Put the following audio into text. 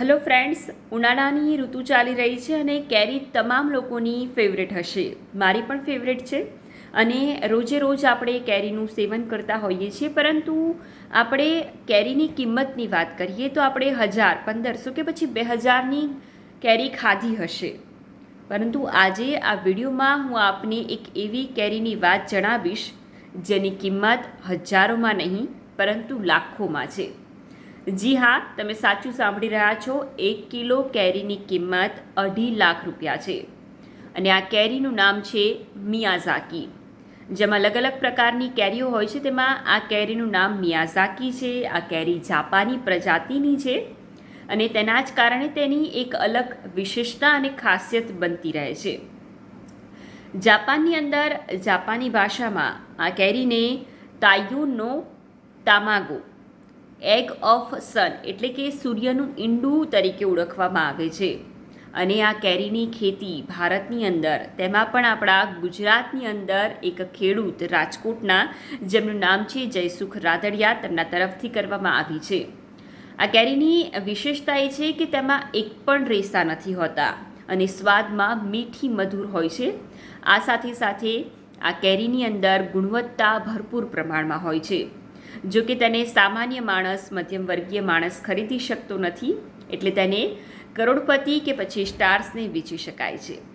Hello friends, ઉનાળાની ઋતુ ચાલી રહી છે અને કેરી તમામ લોકોની ફેવરેટ હશે. મારી પણ ફેવરેટ છે. અને રોજે રોજ આપણે કેરીનું સેવન કરતા હોઈએ છીએ, પરંતુ આપણે કેરીની કિંમતની વાત કરીએ તો આપણે હજાર, પંદરસો કે પછી બે હજારની કેરી ખાધી હશે. પરંતુ આજે આ વિડીયોમાં હું આપને એક એવી કેરીની વાત જણાવીશ, જેની કિંમત હજારોમાં નહીં, પરંતુ લાખોમાં છે. જી હા, તમે સાચું સાંભળી રહ્યા છો. એક કિલો કેરીની કિંમત અઢી લાખ રૂપિયા છે. અને આ કેરીનું નામ છે મિયાઝાકી. જેમાં અલગ અલગ પ્રકારની કેરીઓ હોય છે. તેમાં આ કેરીનું નામ મિયાઝાકી છે, આ કેરી જાપાની પ્રજાતિની છે અને તેના જ કારણે તેની એક અલગ વિશેષતા અને ખાસિયત બનતી રહે છે. જાપાનની અંદર, જાપાની ભાષામાં આ કેરીને તાયુનો તામાગો એગ ઓફ સન એટલે કે સૂર્યનું ઈંડું તરીકે ઓળખવામાં આવે છે. અને આ કેરીની ખેતી ભારતની અંદર, તેમાં પણ આપણા ગુજરાતની અંદર એક ખેડૂત રાજકોટના, જેમનું નામ છે જયસુખ રાદડિયા, તેમના તરફથી કરવામાં આવી છે. આ કેરીની વિશેષતા એ છે કે તેમાં એક પણ રેસા નથી હોતા અને સ્વાદમાં મીઠી મધુર હોય છે. આ સાથે સાથે આ કેરીની અંદર ગુણવત્તા ભરપૂર પ્રમાણમાં હોય છે. જો કે તેને સામાન્ય માણસ, મધ્યમ વર્ગીય માણસ ખરીદી શકતો નથી, એટલે તેને કરોડપતિ કે પછી સ્ટાર્સને વેચી શકાય છે.